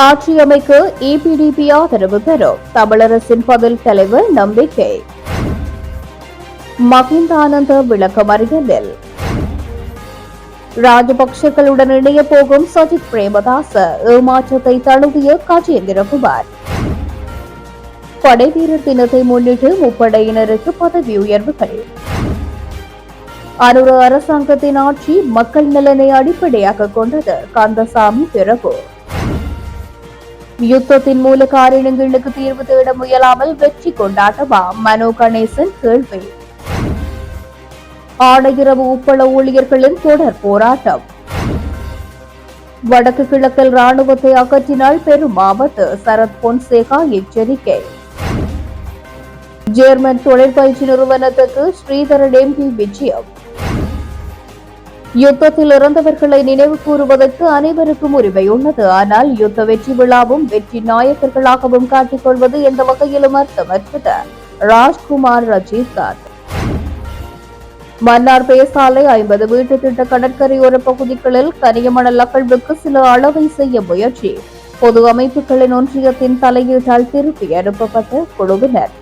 ஆட்சி அமைக்க ஆதரவு பெறும். தமிழரசின் பதில் தலைவர் நம்பிக்கை. மகிந்தானந்த விளக்கமறியலில் ராஜபக்சேக்களுடன் இணைய போகும் சஜித் பிரேமதாச ஏமாற்றத்தை தழுவிய கஜேந்திரகுமார் படைவீரர் தினத்தை முன்னிட்டு முப்படையினருக்கு பதவி உயர்வுகள். அனுர அரசாங்கத்தின் ஆட்சி மக்கள் நலனை அடிப்படையாக கொண்டது. கந்தசாமி பிறகு. யுத்தத்தின் மூல காரணங்களுக்கு தீர்வு தேட முயலாமல் வெற்றி கொண்டாட்டமா? மனோ கணேசன் கேள்வி. ஆடையிரவு உப்பள ஊழியர்களின் தொடர் போராட்டம். வடக்கு கிழக்கில் ராணுவத்தை அகற்றினால் பெரும் ஆபத்து சரத் பொன்சேகா எச்சரிக்கை. ஜேர்மன் தொழிற்பயிற்சி நிறுவனத்துக்கு ஸ்ரீதரன் எம்பி விஜயம். யுத்தத்தில் இறந்தவர்களை நினைவு கூறுவதற்கு அனைவருக்கும் உரிமை உள்ளது. ஆனால் யுத்த வெற்றி விழாவும் வெற்றி நாயக்கர்களாகவும் காட்டிக்கொள்வது எந்த வகையிலும் அர்த்தமற்றது. ராஜ்குமார் ரஜினிகாந்த். மன்னார் பேசாலை ஐம்பது வீட்டு திட்ட கடற்கரையோர பகுதிகளில் கனியமணல் அகழ்வுக்கு சில அளவை செய்ய முயற்சி. பொது அமைப்புகளின் ஒன்றியத்தின் தலையீட்டால் திருப்பி அனுப்பப்பட்ட குழுவினர்.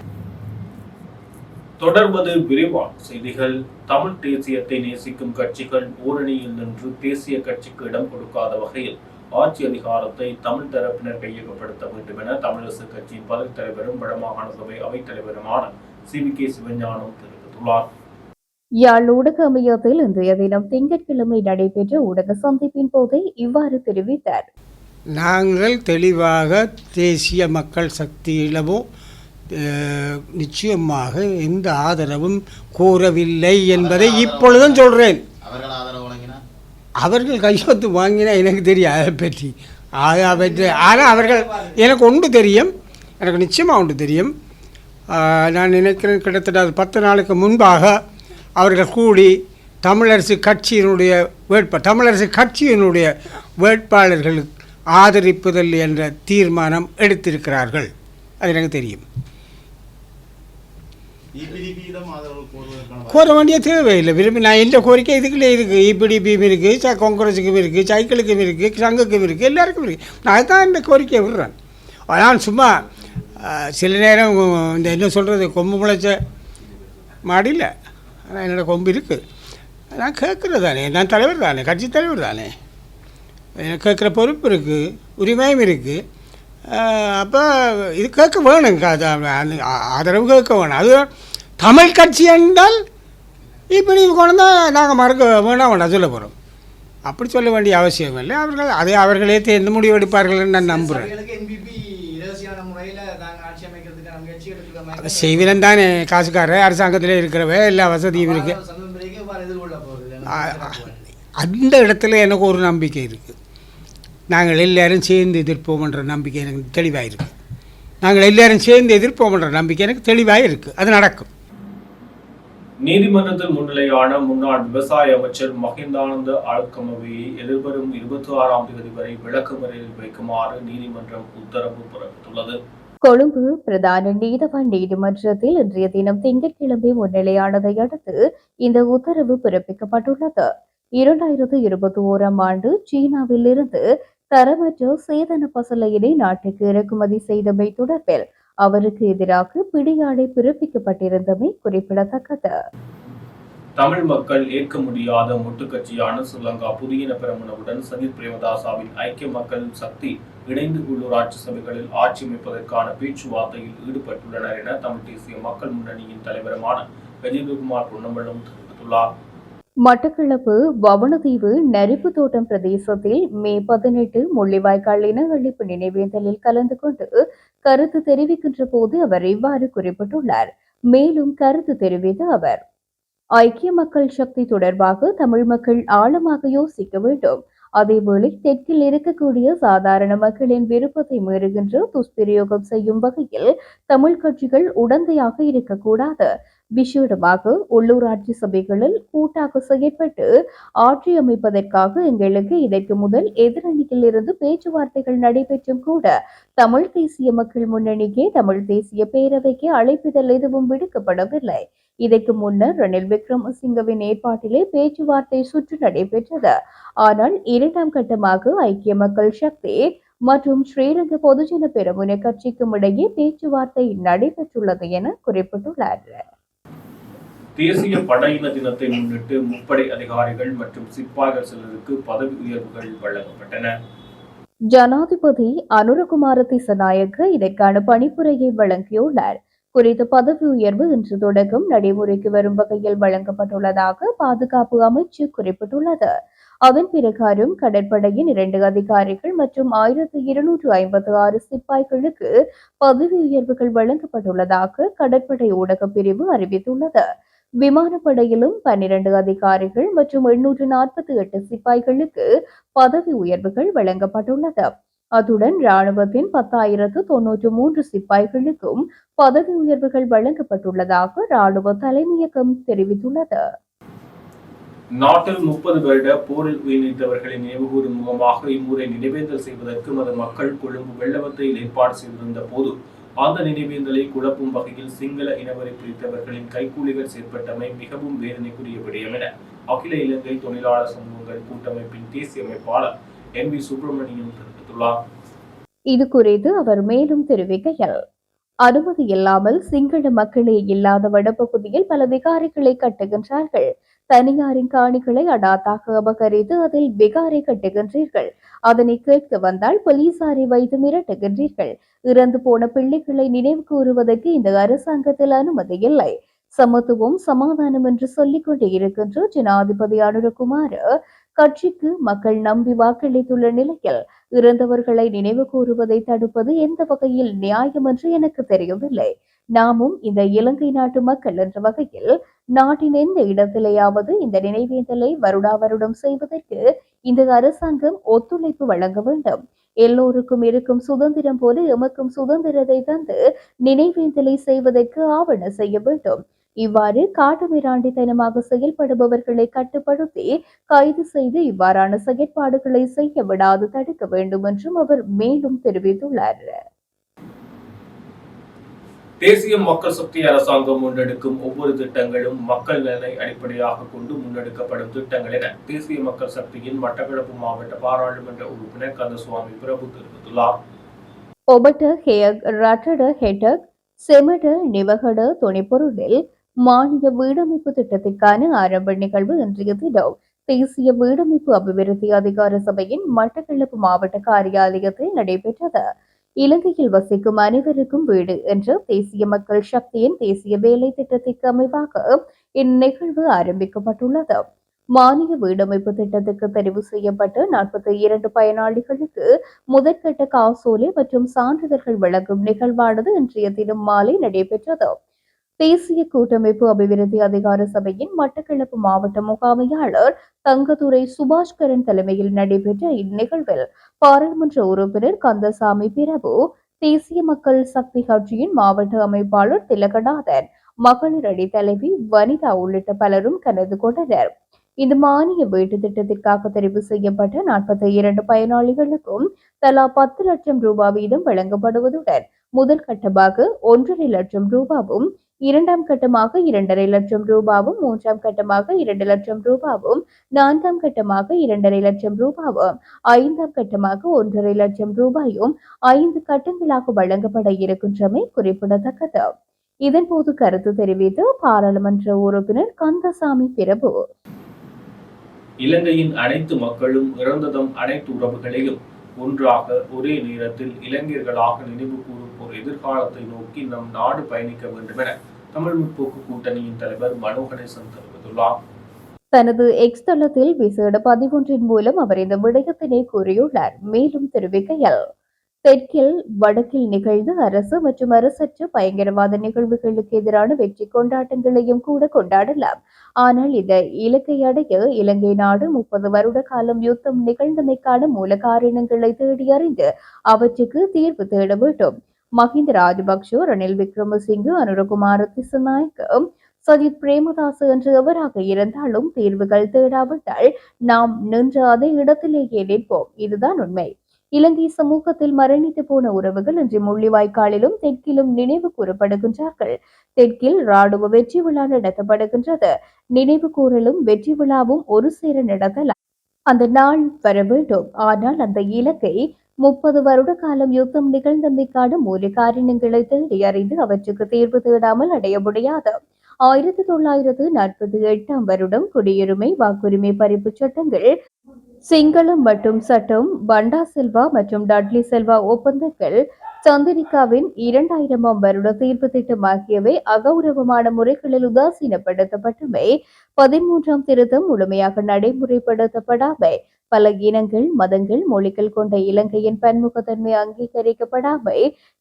தொடர்வது விரிவான செய்திகள். தமிழ் தேசியத்தை நேசிக்கும் கட்சிகள் ஓரணியில் நின்று தேசிய கட்சிக்கு இடம் கொடுக்காத வகையில் ஆட்சி அதிகாரத்தை தமிழ் தரப்பினர் கையகப்படுத்த வேண்டும் என தமிழரசு கட்சியின் பதவி தலைவரும் வடமாகாண சபை அவைத் தலைவருமான சி வி கே சிவஞானம் தெரிவித்துள்ளார். யாழ் ஊடக அமையத்தில் இன்றைய தினம் திங்கட்கிழமை நடைபெற்ற ஊடக சந்திப்பின் போதே இவ்வாறு தெரிவித்தார். நாங்கள் தெளிவாக தேசிய மக்கள் சக்தியிடமோ அஹ், நிச்சயமாக எந்த ஆதரவும் கோரவில்லை என்பதை இப்பொழுதும் சொல்கிறேன் அவர்கள் கையெழுத்து வாங்கினா எனக்கு தெரியும் அதை பற்றி. அது அவற்றை ஆனால் அவர்கள் எனக்கு ஒன்று தெரியும். எனக்கு நிச்சயமாக ஒன்று தெரியும். நான் நினைக்கிறேன் கிட்டத்தட்ட அது பத்து நாளுக்கு முன்பாக அவர்கள் கூடி தமிழரசு கட்சியினுடைய வேட்பா தமிழரசு கட்சியினுடைய வேட்பாளர்களுக்கு ஆதரிப்புதல் என்ற தீர்மானம் எடுத்திருக்கிறார்கள். அது எனக்கு தெரியும். கோர வேண்டிய தேவையில்லை. விரும்பி நான் எந்த கோரிக்கை இதுக்குள்ளே இருக்குது இபிடிபியும் இருக்குது ச காங்கிரஸுக்கும் இருக்குது சைக்கிளுக்கும் இருக்குது சங்குக்கும் இருக்குது எல்லாருக்கும் இருக்குது நான் அதுதான் இந்த கோரிக்கையை விடுறேன். ஆனால் சும்மா சில நேரம் இந்த என்ன சொல்கிறது கொம்பு முளைச்ச மாடியில் ஆனால் என்னோடய கொம்பு இருக்குது நான் கேட்குறது தானே. நான் தலைவர் தானே. கட்சி தலைவர் தானே. எனக்கு கேட்குற பொறுப்பு இருக்குது உரிமையும் இருக்குது அப்போ இது கேட்க வேணும் க- அது ஆதரவு கேட்க வேணும். அது தமிழ் கட்சி என்றால் இப்படி கொண்டு நாங்கள் மறக்க வேணாம் வேண்டாம் சொல்ல போகிறோம் அப்படி சொல்ல வேண்டிய அவசியம் இல்லை. அவர்கள் அதை அவர்களே தேர்ந்து முடிவெடுப்பார்கள் நான் நம்புகிறேன் செய்வினன் தானே. காசுக்கார அரசாங்கத்தில் இருக்கிறவ எல்லா வசதியும் இருக்குது அந்த இடத்துல எனக்கு ஒரு நம்பிக்கை இருக்குது நாங்கள் எல்லாரும் சேர்ந்து எதிர்ப்போம்ன்ற நம்பிக்கை எனக்கு தெளிவாக இருக்குது நாங்கள் எல்லாரும் சேர்ந்து எதிர்ப்போம்ன்ற நம்பிக்கை எனக்கு தெளிவாக இருக்குது அது நடக்கும். நீதிமன்றத்தில் முன்னிலையான முன்னாள் விவசாய அமைச்சர் மஹிந்தானந்த ஆழ்கமவியை எதிர்வரும் இருபத்தி ஆறாம் தேதி வரை விளக்குமறையில் வைக்குமாறு நீதிமன்றம் உத்தரவு பிறப்பித்துள்ளது. கொழும்பு பிரதான நீதவான் நீதிமன்றத்தில் இன்றைய தினம் திங்கட்கிழமை முன்னிலையானதை அடுத்து இந்த உத்தரவு பிறப்பிக்கப்பட்டுள்ளது. இரண்டாயிரத்து இருபத்தி ஓராம் ஆண்டு சீனாவில் இருந்து தரமற்ற சேதன பசலையினை நாட்டுக்கு இறக்குமதி செய்தமை தொடர்பில் அவருக்கு எதிராக பிடியாணை பிறப்பிக்கப்பட்டிருந்தமை குறிப்பிடத்தக்கது. தமிழ் மக்கள் ஏற்க முடியாத முட்டுக்கட்சியான ஸ்ரீலங்கா புதிய பெருமனவுடன் சஜித் பிரேமதாசாவின் ஐக்கிய மக்கள் சக்தி இணைந்து உள்ளூராட்சி சபைகளில் ஆட்சி அமைப்பதற்கான பேச்சுவார்த்தையில் ஈடுபட்டுள்ளனர் என தமிழ் தேசிய மக்கள் முன்னணியின் தலைவருமான கஜேந்திரகுமார் பொன்னம்பலம் தெரிவித்துள்ளார். மட்டக்களப்பு வவனதீவு நரிப்பு தோட்டம் பிரதேசத்தில் மே பதினெட்டு முள்ளிவாய்க்கால் இனஅழிப்பு நினைவேந்தலில் கலந்து கொண்டு கருத்து தெரிவிக்கின்ற போது அவர் இவ்வாறு குறிப்பிட்டுள்ளார். மேலும் கருத்து தெரிவித்த அவர் ஐக்கிய மக்கள் சக்தி தொடர்பாக தமிழ் மக்கள் ஆழமாக யோசிக்க வேண்டும். அதேவேளை தெற்கில் இருக்கக்கூடிய சாதாரண மக்களின் விருப்பத்தை மீறுகின்ற துஷ்பிரயோகம் செய்யும் வகையில் தமிழ் கட்சிகள் உடந்தையாக இருக்கக்கூடாது. விசேடமாக உள்ளூராட்சி சபைகளில் கூட்டாக செயற்பட்டு ஆட்சி அமைப்பதற்காக எங்களுக்கு இதற்கு முதல் எதிரணியில் இருந்து பேச்சுவார்த்தைகள் நடைபெற்றும் கூட தமிழ் தேசிய மக்கள் முன்னணிக்கு தமிழ் தேசிய பேரவைக்கு அழைப்பிதழ் எதுவும் விடுக்கப்படவில்லை. இதற்கு முன்னர் ரணில் விக்ரமசிங்கவின் ஏற்பாட்டிலே பேச்சுவார்த்தை சுற்று நடைபெற்றது. ஆனால் இரண்டாம் கட்டமாக ஐக்கிய மக்கள் சக்தி மற்றும் ஸ்ரீரங்க பொதுஜன பெரமுன கட்சிக்கும் இடையே பேச்சுவார்த்தை நடைபெற்றுள்ளது என குறிப்பிட்டுள்ளார் தேசிய படையின தினத்தை முன்னிட்டு முப்படை அதிகாரிகள் மற்றும் சிப்பாய்கள் சிலருக்கு பதவி உயர்வுகள் வழங்கப்பட்டன. ஜனாதிபதி அனுரகுமார திசநாயக்க இதற்கான பணிப்புரையை வழங்கியுள்ளார். குறித்த பதவி உயர்வு இன்று தொடக்கம் நடைமுறைக்கு வரும் வகையில் வழங்கப்பட்டுள்ளதாக பாதுகாப்பு அமைச்சு குறிப்பிட்டுள்ளது. அதன் பிரகாரம் கடற்படையின் இரண்டு அதிகாரிகள் மற்றும் ஆயிரத்தி இருநூற்று ஐம்பத்தி ஆறு சிப்பாய்களுக்கு பதவி உயர்வுகள் வழங்கப்பட்டுள்ளதாக கடற்படை ஊடகப் பிரிவு அறிவித்துள்ளது. விமானப்படையிலும் பன்னிரண்டு அதிகாரிகள் மற்றும் எண்ணூற்று நாற்பத்தி எட்டு சிப்பாய்களுக்கு பதவி உயர்வுகள் வழங்கப்பட்டுள்ளது. அத்துடன் ராணுவத்தின் பத்தாயிரத்து தொன்னூற்று மூன்று சிப்பாய்களுக்கும் பதவி உயர்வுகள் வழங்கப்பட்டுள்ளதாக ராணுவ தலைமையகம் தெரிவித்துள்ளது. நாட்டில் முப்பது வருட போரில் உயிரிழந்தவர்களை நினைவுகூரும் முகமாக இம்முறை நினைவேந்தல் செய்வதற்கு மத மக்கள் கொழும்பு வெள்ளவத்தையில் ஏற்பாடு செய்திருந்த போது அந்த நினைவேந்தலை குழப்பும் வகையில் சிங்கள இனவரை பிரித்தவர்களின் கைக்கூலிகள் செயற்பட்டமை மிகவும் வேதனைக்குரிய விடயம் என அகில இலங்கை தொழிலாளர் சமூகங்கள் கூட்டமைப்பின் தேசிய அமைப்பாளர் என் வி சுப்பிரமணியன் தெரிவித்துள்ளார். இது குறித்து அவர் மேலும் தெரிவிக்கையில் அனுமதி இல்லாமல் சிங்கள மக்களே இல்லாத வடப்பகுதியில் பல விகாரிகளை கட்டுகின்றார்கள். தனியாரின் காணிகளை அடாத்தாக அபகரித்து அதில் விகாரை கட்டுகின்றீர்கள். அதனை கேட்க வந்தால் போலீசாரை வைத்து மிரட்டுகின்றீர்கள். இறந்து போன பிள்ளைகளை நினைவு கூறுவதற்கு இந்த அரசாங்கத்தில் அனுமதி இல்லை. சமத்துவம் சமாதானம் என்று சொல்லிக் கொண்டே இருக்கின்ற ஜனாதிபதி அனுரகுமார் கட்சிக்கு மக்கள் நம்பி வாக்களித்துள்ள நிலையில் இறந்தவர்களை நினைவு கூறுவதை தடுப்பது எந்த வகையில் நியாயம் என்று எனக்கு தெரியவில்லை நாமும் இந்த இலங்கை நாட்டு மக்கள் என்ற வகையில் நாட்டின் எந்த இடத்திலேயாவது இந்த நினைவேந்தலை வருடா வருடம் செய்வதற்கு இந்த அரசாங்கம் ஒத்துழைப்பு வழங்க வேண்டும். எல்லோருக்கும் இருக்கும் சுதந்திரம் போல எமக்கும் சுதந்திரத்தை தந்து நினைவேந்தலை செய்வதற்கு ஆவண செய்ய வேண்டும். இவ்வாறு காட்டுமிராண்டித்தனமாக செயல்படுபவர்களை கட்டுப்படுத்தி கைது செய்து இவ்வாறான செயற்பாடுகளை செய்ய விடாது தடுக்க வேண்டும் என்றும் அவர் மேலும் தெரிவித்துள்ளார். தேசிய மக்கள் சக்தி அரசாங்கம் முன்னெடுக்கும் ஒவ்வொரு திட்டங்களும் மக்கள் நலனை அடிப்படையாக கொண்டு முன்னெடுக்கப்படும் திட்டங்கள் என தேசிய மக்கள் சக்தியின் மட்டக்களப்பு மாவட்ட பாராளுமன்ற உறுப்பினர் கந்தசுவாமி பிரபு தெரிவித்துள்ளார் ඔබට හෙයක් රටට හෙටක් செமட நிவகட துணைப்பொருளில் மாநில வீடமைப்பு திட்டத்திற்கான ஆரம்ப நிகழ்வு இன்றைய தினம் தேசிய வீடமைப்பு அபிவிருத்தி அதிகார சபையின் மட்டக்களப்பு மாவட்ட காரியாலயத்தில் நடைபெற்றது இலங்கையில் வசிக்கும் அனைவருக்கும் வீடு என்ற தேசிய மக்கள் சக்தியின் தேசிய வேலை திட்டத்திற்கு அமைவாக இந்நிகழ்வு ஆரம்பிக்கப்பட்டுள்ளது. மானிய வீடமைப்பு திட்டத்துக்கு தெரிவு செய்யப்பட்டு நாற்பத்தி இரண்டு பயனாளிகளுக்கு முதற்கட்ட காசோலை மற்றும் சான்றிதழ்கள் வழங்கும் நிகழ்வானது இன்றைய தினம் மாலை நடைபெற்றது. தேசிய கூட்டமைப்பு அபிவிருத்தி அதிகார சபையின் மட்டக்களப்பு மாவட்ட முகாமையாளர் தங்கதுரை சுபாஷ்கரன் தலைமையில் நடைபெற்ற இந்நிகழ்வில் பாராளுமன்ற உறுப்பினர் கந்தசாமி பிரபு தேசிய மக்கள் சக்தி கட்சியின் மாவட்ட அமைப்பாளர் திலகநாதன் மகளிர் அணி தலைவி வனிதா உள்ளிட்ட பலரும் கலந்து கொண்டனர். இந்த மானிய வீட்டு திட்டத்திற்காக தெரிவு செய்யப்பட்ட நாற்பத்தி இரண்டு பயனாளிகளுக்கும் தலா பத்து லட்சம் ரூபாய் வீதம் வழங்கப்படுவதுடன் முதல் கட்டமாக ஒன்றரை லட்சம் ரூபாவும் இரண்டாம் கட்டமாக இரண்டரை லட்சம் ரூபாவும் மூன்றாம் கட்டமாக இரண்டு லட்சம் ரூபாவும் நான்காம் கட்டமாக இரண்டரை லட்சம் ரூபாவும் ஐந்தாம் கட்டமாக ஒன்றரை லட்சம் ரூபாயும் ஐந்து கட்டங்களாக வழங்கப்பட இருக்கின்றமை குறிப்பிடத்தக்கது. இதன்போது கருத்து தெரிவித்து பாராளுமன்ற உறுப்பினர் கந்தசாமி பிரபு. இலங்கையின் அனைத்து மக்களும் இறந்ததும் அனைத்து உறவுகளையும் ஒன்றாக ஒரே நேரத்தில் இளைஞர்களாக நினைவு கூறும் ஒரு எதிர்காலத்தை நோக்கி நம் நாடு பயணிக்க வேண்டும் என தமிழ் முற்போக்கு கூட்டணியின் தலைவர் மனோ கணேசன் தெரிவித்துள்ளார். தனது எக்ஸ் தளத்தில் விசேட பதிவொன்றின் மூலம் அவர் இந்த விடயத்தினை கூறியுள்ளார். மேலும் தெரிவிக்கையில் தெற்கில் வடக்கில் நிகழ்ந்த அரசு மற்றும் அரசற்ற பயங்கரவாத நிகழ்வுகளுக்கு எதிரான வெற்றி கொண்டாட்டங்களையும் கூட கொண்டாடலாம். ஆனால் இந்த இலக்கை அடைய இலங்கை நாடு முப்பது வருட காலம் யுத்தம் நிகழ்ந்தமைக்கான மூல காரணங்களை தேடி அறிந்து அவற்றுக்கு தீர்வு தேட வேண்டும். மஹிந்த ராஜபக்ஷ ரணில் விக்ரமசிங்கு அனுரகுமார திசநாயக்க சஜித் பிரேமதாஸ் என்று எவராக இருந்தாலும் தீர்வுகள் தேடாவிட்டால் நாம் நின்ற அதே இடத்திலேயே நிற்போம். இதுதான் உண்மை. இலங்கை சமூகத்தில் மரணித்து போன உறவுகள் இன்று முள்ளிவாய்க்காலிலும் தெற்கிலும் நினைவு கூறப்படுகின்றார்கள். தெற்கில் ராணுவ வெற்றி விழா நடத்தப்படுகின்றது. நினைவு கூறலும் வெற்றி விழாவும் ஒரு சேர நடத்தலாம் அந்த நாள் வர வேண்டும். ஆனால் அந்த இலக்கை முப்பது வருட காலம் யுத்தம் நிகழ்ந்தமைக்கான மூல காரணங்களை தேடி அறிந்து அவற்றுக்கு தீர்வு தேடாமல் அடைய முடியாது. ஆயிரத்தி தொள்ளாயிரத்து நாற்பத்தி எட்டாம் வருடம் குடியுரிமை வாக்குரிமை பறிப்பு சட்டங்கள் சிங்களம் மற்றும் சட்டம் பண்டா செல்வா மற்றும் டட்லி செல்வா ஒப்பந்தங்கள் சந்திரிகாவின் இரண்டாயிரமாம் வருட தீர்ப்பு திட்டம் ஆகியவை அகௌரவமான முறைகளில் உதாசீனப்படுத்தப்பட்டமை பதிமூன்றாம் திருத்தம் முழுமையாக நடைமுறைப்படுத்தப்படாமை பல இனங்கள் மதங்கள் மொழிகள் கொண்ட இலங்கையின் பன்முகத்தன்மை அங்கீகரிக்கப்படாமை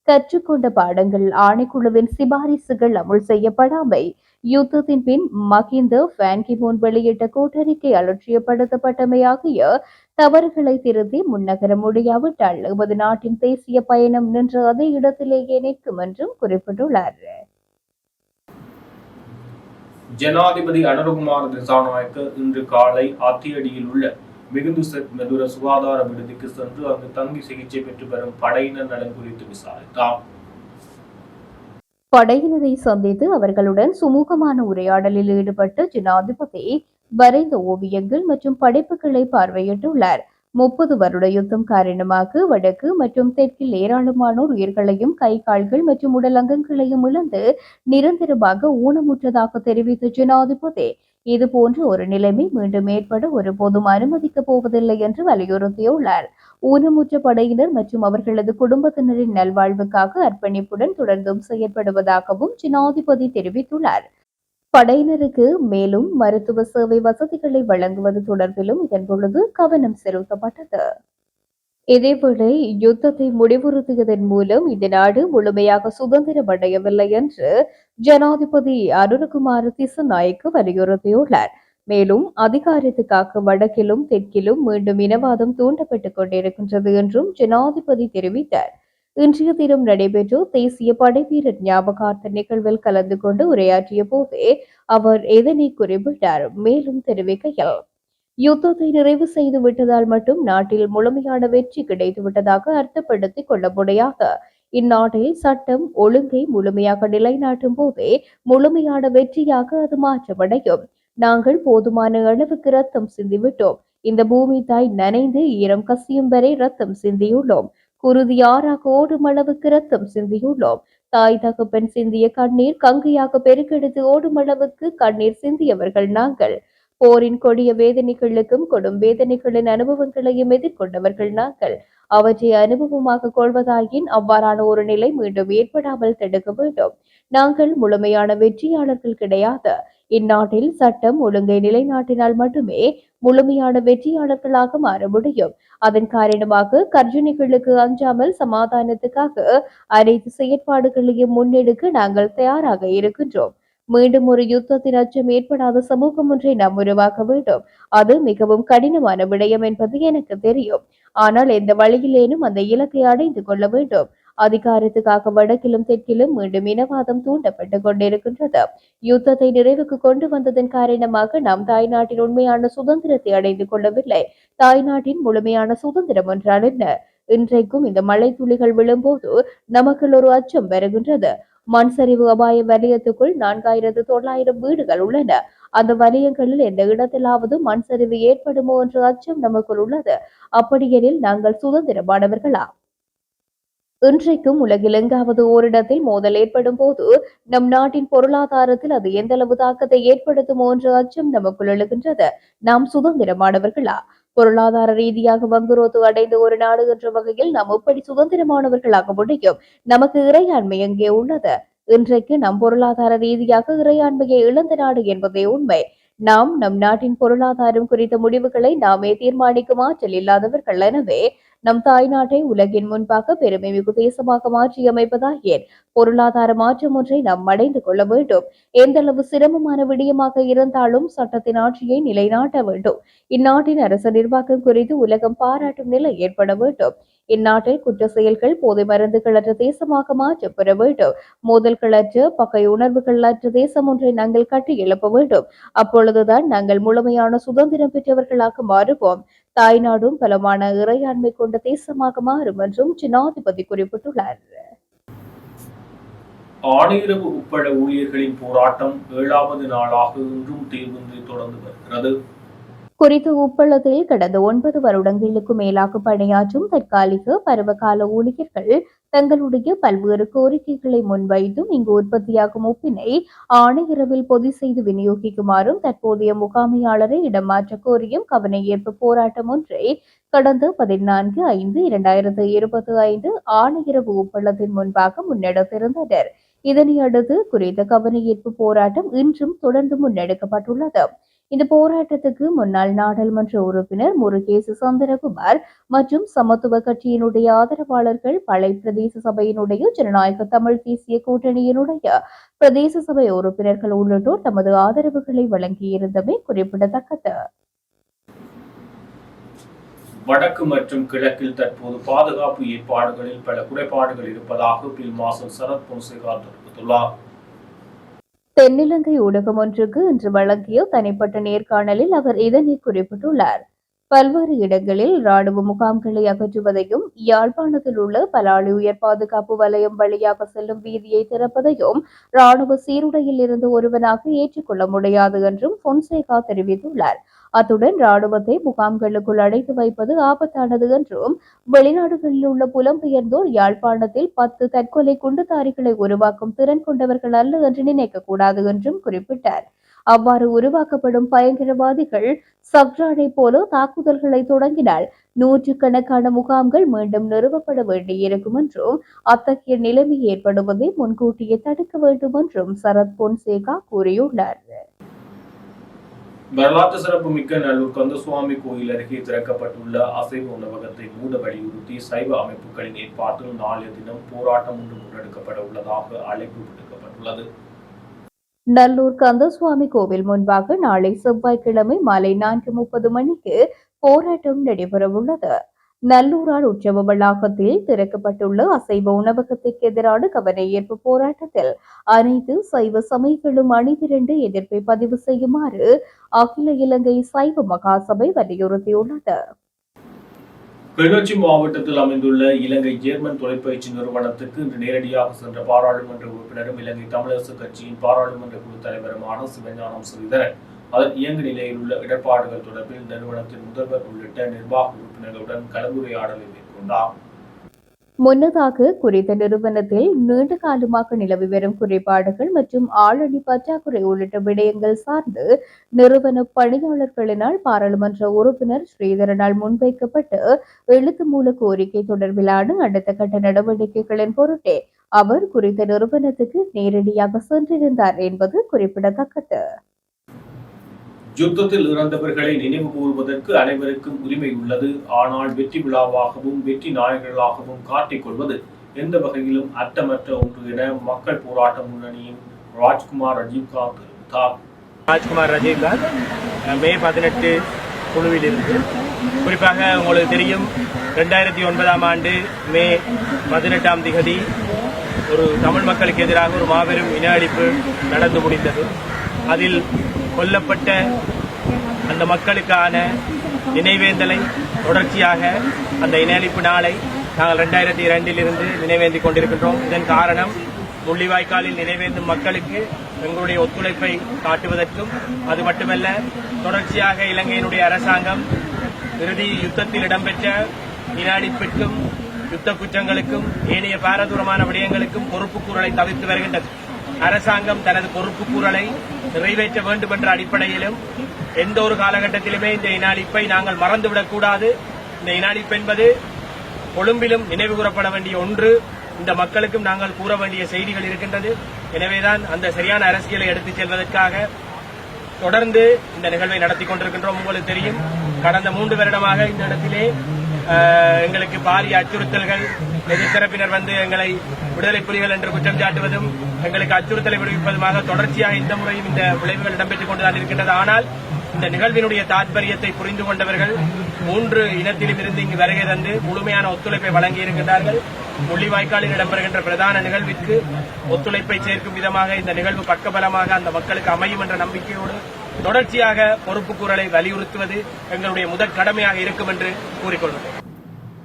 கற்றுக்கொண்ட பாடங்கள் ஆணைக்குழுவின் சிபாரிசுகள் அமுல் செய்யப்படாமை யுத்தத்தின் பின் மகிந்த ஃபேன்கிமோன் வெளியிட்ட கூட்டறிக்கை அலட்சியப்படுத்தப்பட்டமை ஆகிய தவறுகளை திருத்தி முன்னகர முடியாவிட்டால் எமது நாட்டின் தேசிய பயணம் நின்ற அதே இடத்திலேயே நிற்கும் என்றும் குறிப்பிட்டுள்ளார். ஜனாதிபதி அனுரகுமார் திசாநாயக்கு இன்று காலை ஆத்தியடியில் உள்ள மிகுந்து செட் சுகாதார விடுதிக்கு சென்று அங்கு தங்கி சிகிச்சை பெற்று வரும் படையினர் நலன் குறித்து விசாரித்தார். படையினரை சந்தித்து அவர்களுடன் சுமூகமான உரையாடலில் ஈடுபட்ட ஜனாதிபதி வரைந்த ஓவியங்கள் மற்றும் படைப்புகளை பார்வையிட்டுள்ளார். முப்பது வருட யுத்தம் காரணமாக வடக்கு மற்றும் தெற்கில் ஏராளமானோர் உயிர்களையும் கை கால்கள் மற்றும் உடல் அங்கங்களையும் இழந்து நிரந்தரமாக ஊனமுற்றதாக தெரிவித்த ஜனாதிபதி இதுபோன்ற ஒரு நிலைமை மீண்டும் ஏற்பட ஒருபோதும் அனுமதிக்கப் போவதில்லை என்று வலியுறுத்தியுள்ளார். ஊனமுற்ற படையினர் மற்றும் அவர்களது குடும்பத்தினரின் நல்வாழ்வுக்காக அர்ப்பணிப்புடன் தொடர்ந்தும் செயற்படுவதாகவும் ஜனாதிபதி தெரிவித்துள்ளார். படையினருக்கு மேலும் மருத்துவ சேவை வசதிகளை வழங்குவது தொடர்பிலும் இதன் பொழுது கவனம் செலுத்தப்பட்டது. இதேவேளை யுத்தத்தை முடிவுறுத்தியதன் மூலம் இந்த நாடு முழுமையாக சுதந்திரம் அடையவில்லை என்று ஜனாதிபதி அருண்குமார் திசநாயக்க வலியுறுத்தியுள்ளார். மேலும் அதிகாரத்துக்காக வடக்கிலும் தெற்கிலும் மீண்டும் இனவாதம் தூண்டப்பட்டுக் கொண்டிருக்கின்றது என்றும் ஜனாதிபதி தெரிவித்தார். இன்றைய தினம் நடைபெற்ற தேசிய படைவீரர் ஞாபகார்த்த நிகழ்வில் கலந்து கொண்டு உரையாற்றிய போதே அவர் இதனை குறிப்பிட்டார். மேலும் தெரிவிக்கையில் யுத்தத்தை நிறைவு செய்து விட்டதால் மட்டும் நாட்டில் முழுமையான வெற்றி கிடைத்து விட்டதாக அர்த்தப்படுத்திக் கொள்ள முடியாது இந்நாட்டில் சட்டம் ஒழுங்கை முழுமையாக நிலைநாட்டும் போதே முழுமையான வெற்றியாக அது மாற்றமடையும். நாங்கள் போதுமான அளவுக்கு ரத்தம் சிந்திவிட்டோம். இந்த பூமி தாய் நனைந்து ஈரம் கசியும் வரை ரத்தம் சிந்தியுள்ளோம். குருதி ஆறாக ஓடும் அளவுக்கு ரத்தம் சிந்தியுள்ளோம். தாய் தகப்பன் சிந்திய கண்ணீர் கங்கையாக பெருக்கெடுத்து ஓடும் அளவுக்கு கண்ணீர் சிந்தியவர்கள் நாங்கள். போரின் கொடிய வேதனைகளுக்கும் கொடும் வேதனைகளின் அனுபவங்களையும் எதிர்கொண்டவர்கள் நாங்கள். அவற்றை அனுபவமாக கொள்வதாயின் அவ்வாறான ஒரு நிலை மீண்டும் ஏற்படாமல் தடுக்க வேண்டும். நாங்கள் முழுமையான வெற்றியாளர்கள் கிடையாது. இந்நாட்டில் சட்டம் ஒழுங்கை நிலைநாட்டினால் மட்டுமே முழுமையான வெற்றியாளர்களாக மாற முடியும். அதன் காரணமாக கர்ஜனிகளுக்கு அஞ்சாமல் சமாதானத்துக்காக அனைத்து செயற்பாடுகளையும் முன்னெடுக்க நாங்கள் தயாராக இருக்கின்றோம். மீண்டும் ஒரு யுத்தத்தின் அச்சம் ஏற்படாத சமூகம் ஒன்றை நாம் உருவாக்க வேண்டும். அது மிகவும் கடினமான விடயம் என்பது எனக்கு தெரியும். ஆனால் எந்த வழியிலேனும் அந்த இலக்கை அடைந்து கொள்ள வேண்டும். அதிகாரத்துக்காக வடக்கிலும் தெற்கிலும் மீண்டும் இனவாதம் தூண்டப்பட்டு கொண்டிருக்கின்றது. யுத்தத்தை நிறைவுக்கு கொண்டு வந்ததன் காரணமாக நாம் தாய்நாட்டின் உண்மையான சுதந்திரத்தை அடைந்து கொள்ளவில்லை. தாய்நாட்டின் முழுமையான சுதந்திரம் என்றால் என்ன? இன்றைக்கும் இந்த மழை துளிகள் விழும்போது நமக்குள் ஒரு அச்சம் வருகின்றது. மண் சரிவு அபாய வலயத்துக்குள் நான்காயிரத்து தொள்ளாயிரம் வீடுகள் உள்ளன. அந்த வலயங்களில் எந்த இடத்திலாவது மண் சரிவு ஏற்படுமோ என்ற அச்சம் நமக்குள் உள்ளது. அப்படியெனில் நாங்கள் சுதந்திரமானவர்களா? இன்றைக்கும் உலகில் எங்காவது ஓரிடத்தில் மோதல் ஏற்படும் போது நம் நாட்டின் பொருளாதாரத்தில் அது எந்தளவு தாக்கத்தை ஏற்படுத்துமோ என்ற அச்சம் நமக்குள் எழுகின்றது. நாம் சுதந்திரமானவர்களா? பொருளாதார ரீதியாக வங்குரோத்து அடைந்த ஒரு நாடு என்ற வகையில் நாம் எப்படி சுதந்திரமானவர்களாக முடியும்? நமக்கு இறையாண்மை எங்கே உள்ளது? இன்றைக்கு நம் பொருளாதார ரீதியாக இறையாண்மையை இழந்த நாடு என்பதே உண்மை. நாம் நம் நாட்டின் பொருளாதாரம் குறித்த முடிவுகளை நாமே தீர்மானிக்கும் ஆற்றல் இல்லாதவர்கள் எனவே நம் தாய்நாட்டை உலகின் முன்பாக பெருமை மிகு தேசமாக மாற்றியமைப்பதால் ஏன்? பொருளாதார மாற்றம் ஒன்றை நாம் அடைந்து கொள்ள வேண்டும். எந்த அளவு சிரமமான விடயமாக இருந்தாலும் சட்டத்தின் ஆட்சியை நிலைநாட்ட வேண்டும். இந்நாட்டின் அரசு நிர்வாகம் குறித்து உலகம் பாராட்டும் நிலை ஏற்பட வேண்டும். இந்நாட்டில் குற்ற செயல்கள் போதை மருந்துகளற்ற தேசமாக மாற்றப்பெற வேண்டும். மோதல்களற்ற பகை உணர்வுகளற்ற தேசம் ஒன்றை நாங்கள் கட்டி எழுப்ப வேண்டும். அப்பொழுதுதான் நாங்கள் முழுமையான சுதந்திரம் பெற்றவர்களாக மாறுவோம். தாய்நாடும் பலமான இறையாண்மை கொண்ட தேசமாக மாறும் என்றும் ஜனாதிபதி குறிப்பிட்டுள்ளார். ஆணையரவு உட்பட ஊழியர்களின் போராட்டம் ஏழாவது நாளாக இன்றும் தீர்வின்றி தொடர்ந்து வருகிறது. குறித்த உப்பளத்தில் கடந்த ஒன்பது வருடங்களுக்கு மேலாக பணியாற்றும் தற்காலிக பருவகால ஊழியர்கள் தங்களுடைய பல்வேறு கோரிக்கைகளை முன்வைத்தும் இங்கு உற்பத்தியாகும் உப்பினை ஆணையரவில் பொதி செய்து விநியோகிக்குமாறும் தற்போதைய முகாமையாளரை இடமாற்ற கோரியும் கவனஈர்ப்பு போராட்டம் ஒன்றை கடந்த பதினான்கு ஐந்து இரண்டாயிரத்து இருபத்தி ஐந்து ஆணையரவு உப்பளத்தின் முன்பாக முன்னெடுத்திருந்தனர். இதனையடுத்து குறித்த கவன ஈர்ப்பு போராட்டம் இன்றும் தொடர்ந்து முன்னெடுக்கப்பட்டுள்ளது. இந்த போராட்டத்துக்கு முன்னாள் நாடாளுமன்ற உறுப்பினர் முருகேசு சந்திரகுமார் மற்றும் சமத்துவ கட்சியினுடைய ஆதரவாளர்கள் பழை பிரதேச சபையினுடைய ஜனநாயக தமிழ் தேசிய கூட்டணியினுடைய பிரதேச சபை உறுப்பினர்கள் உள்ளிட்டோர் தமது ஆதரவுகளை வழங்கியிருந்தமை குறிப்பிடத்தக்கது. வடக்கு மற்றும் கிழக்கில் தற்போது பாதுகாப்பு ஏற்பாடுகளில் பல குறைபாடுகள் இருப்பதாக பில் மாசல் சரத் பொன்சேகா தெரிவித்துள்ளார். தென்னிலங்கை ஊடகம் ஒன்றுக்கு இன்று வழங்கிய தனிப்பட்ட நேர்காணலில் அவர் இதனை குறிப்பிட்டுள்ளார். பல்வேறு இடங்களில் ராணுவ முகாம்களை அகற்றுவதையும் யாழ்ப்பாணத்தில் உள்ள பலாளி உயர் பாதுகாப்பு வலயம் வழியாக செல்லும் வீதியை திறப்பதையும் ராணுவ சீருடையில் இருந்து ஒருவனாக ஏற்றுக்கொள்ள முடியாது என்றும் பொன்சேகா தெரிவித்துள்ளார். அத்துடன் ராணுவத்தை முகாம்களுக்குள் அடைத்து வைப்பது ஆபத்தானது என்றும் வெளிநாடுகளில் உள்ள புலம்பெயர்ந்தோர் யாழ்ப்பாணத்தில் பத்து தற்கொலை குண்டுதாரிகளை உருவாக்கும் திறன் கொண்டவர்கள் அல்ல என்று நினைக்கக்கூடாது என்றும் குறிப்பிட்டார். அவ்வாறு உருவாக்கப்படும் பயங்கரவாதிகள் சப்ரானை போல தாக்குதல்களை தொடங்கினால் நூற்றுக்கணக்கான முகாம்கள் மீண்டும் நிறுவப்பட வேண்டியிருக்கும் என்றும் அத்தகைய நிலைமை ஏற்படுவதை முன்கூட்டியே தடுக்க வேண்டும் என்றும் சரத் பொன்சேகா கூறியுள்ளார். வரலாற்று சிறப்புமிக்க நல்லூர் கந்தசுவாமி கோயில் அருகே திறக்கப்பட்டுள்ள அசைவ உணவகத்தை மூட வலியுறுத்தி சைவ அமைப்புகளின் ஏற்பாட்டில் நாளைய தினம் போராட்டம் ஒன்று முன்னெடுக்கப்பட உள்ளதாக அழைப்பு விடுக்கப்பட்டுள்ளது. நல்லூர் கந்தசுவாமி கோவில் முன்பாக நாளை செவ்வாய்க்கிழமை மாலை நான்கு முப்பது மணிக்கு போராட்டம் நடைபெறவுள்ளது. நல்லூரார் உற்சவ வளாகத்தில் திறக்கப்பட்டுள்ள அசைவ உணவகத்திற்கு எதிரான கவன போராட்டத்தில் அனைத்து சைவ சமயங்களும் அணிதிரண்டு எதிர்ப்பை பதிவு செய்யுமாறு அகில இலங்கை சைவ மகாசபை வலியுறுத்தியுள்ளது. கிளிநொச்சி மாவட்டத்தில் அமைந்துள்ள இலங்கை ஜேர்மன் தொலைப்பயிற்சி நிறுவனத்துக்கு இன்று நேரடியாக சென்ற பாராளுமன்ற உறுப்பினரும் இலங்கை தமிழரசு கட்சியின் பாராளுமன்ற குழு தலைவருமான சிவஞானம் ஸ்ரீதரன். அதன் இயங்கு நிலையில் உள்ள இடர்பாடுகள் தொடர்பில் நிறுவனத்தின் முதல்வர் உள்ளிட்ட நிர்வாக உறுப்பினர்களுடன் கலந்துரையாடலை மேற்கொண்டார். முன்னதாக குறித்த நிறுவனத்தில் நீண்ட காலமாக நிலவி வரும் குறைபாடுகள் மற்றும் ஆளணி பற்றாக்குறை உள்ளிட்ட விடயங்கள் சார்ந்து நிறுவன பணியாளர்களினால் பாராளுமன்ற உறுப்பினர் ஸ்ரீதரனால் முன்வைக்கப்பட்டு எழுத்து மூல கோரிக்கை தொடர்பிலான அடுத்த கட்ட நடவடிக்கைகளின் பொருட்டே அவர் குறித்த நிறுவனத்துக்கு நேரடியாக சென்றிருந்தார் என்பது குறிப்பிடத்தக்கது. யுத்தத்தில் இறந்தவர்களை நினைவு கூறுவதற்கு அனைவருக்கும் உரிமை உள்ளது. ஆனால் வெற்றி விழாவாகவும் வெற்றி நாயகர்களாகவும் காட்டிக் கொள்வது எந்த வகையிலும் அர்த்தமற்ற ஒன்று என மக்கள் போராட்ட முன்னணியின் ராஜ்குமார் ரஜீவ்காந்த் தெரிவித்தார். ராஜ்குமார் ரஜீவ்காந்த் மே பதினெட்டு குழுவில் இருந்து குறிப்பாக உங்களுக்கு தெரியும் ரெண்டாயிரத்தி ஒன்பதாம் ஆண்டு மே பதினெட்டாம் திகதி ஒரு தமிழ் மக்களுக்கு எதிராக ஒரு மாபெரும் இன அழிப்பு நடந்து முடிந்தது. அதில் கொல்லப்பட்ட அந்த மக்களுக்கான நினைவேந்தலை தொடர்ச்சியாக அந்த இணையளிப்பு நாளை நாங்கள் ரெண்டாயிரத்தி இரண்டில் இருந்து நினைவேந்தி கொண்டிருக்கின்றோம். இதன் காரணம் முள்ளிவாய்க்காலில் நினைவேந்தும் மக்களுக்கு எங்களுடைய ஒத்துழைப்பை காட்டுவதற்கும் அது மட்டுமல்ல தொடர்ச்சியாக இலங்கையினுடைய அரசாங்கம் இறுதி யுத்தத்தில் இடம்பெற்ற இனாடிப்பிற்கும் யுத்த குற்றங்களுக்கும் ஏனைய பாரதூரமான விடயங்களுக்கும் பொறுப்புக்கூறலை தவிர்த்து வருகின்றது. அரசாங்கம் தனது பொறுப்பு கூறலை நிறைவேற்ற வேண்டும் என்ற அடிப்படையிலும் எந்த ஒரு காலகட்டத்திலுமே இந்த இனாளிப்பை நாங்கள் மறந்துவிடக்கூடாது இந்த இனாளிப்பு என்பது கொழும்பிலும் நினைவு கூறப்பட வேண்டிய ஒன்று. இந்த மக்களுக்கும் நாங்கள் கூற வேண்டிய செய்திகள் இருக்கின்றது. எனவேதான் அந்த சரியான அரசியலை எடுத்துச் செல்வதற்காக தொடர்ந்து இந்த நிகழ்வை நடத்தி கொண்டிருக்கின்றோம். உங்களுக்கு தெரியும் கடந்த மூன்று வருடமாக இந்த இடத்திலே எங்களுக்கு பாரிய அச்சுறுத்தல்கள் எதிர்த்தரப்பினர் வந்து எங்களை விடுதலை புலிகள் என்று குற்றம் சாட்டுவதும் எங்களுக்கு அச்சுறுத்தலை விடுவிப்பதுமாக தொடர்ச்சியாக இந்த முறையும் இந்த விளைவுகள் இடம்பெற்றுக் கொண்டுதான் இருக்கின்றது. ஆனால் இந்த நிகழ்வினுடைய தாற்பயத்தை புரிந்து கொண்டவர்கள் மூன்று இனத்திலும் இருந்து இங்கு வருகை தந்து முழுமையான ஒத்துழைப்பை வழங்கி இருக்கின்றார்கள். முள்ளிவாய்க்காலில் இடம்பெறுகின்ற பிரதான நிகழ்விற்கு ஒத்துழைப்பை சேர்க்கும் விதமாக இந்த நிகழ்வு பக்கபலமாக அந்த மக்களுக்கு அமையும் என்ற நம்பிக்கையோடு தொடர்ச்சியாக பொறுப்பு கூறலை வலியுறுத்துவது எங்களுடைய முதற் கடமையாக இருக்கும் என்று கூறிக்கொள்கிறேன்.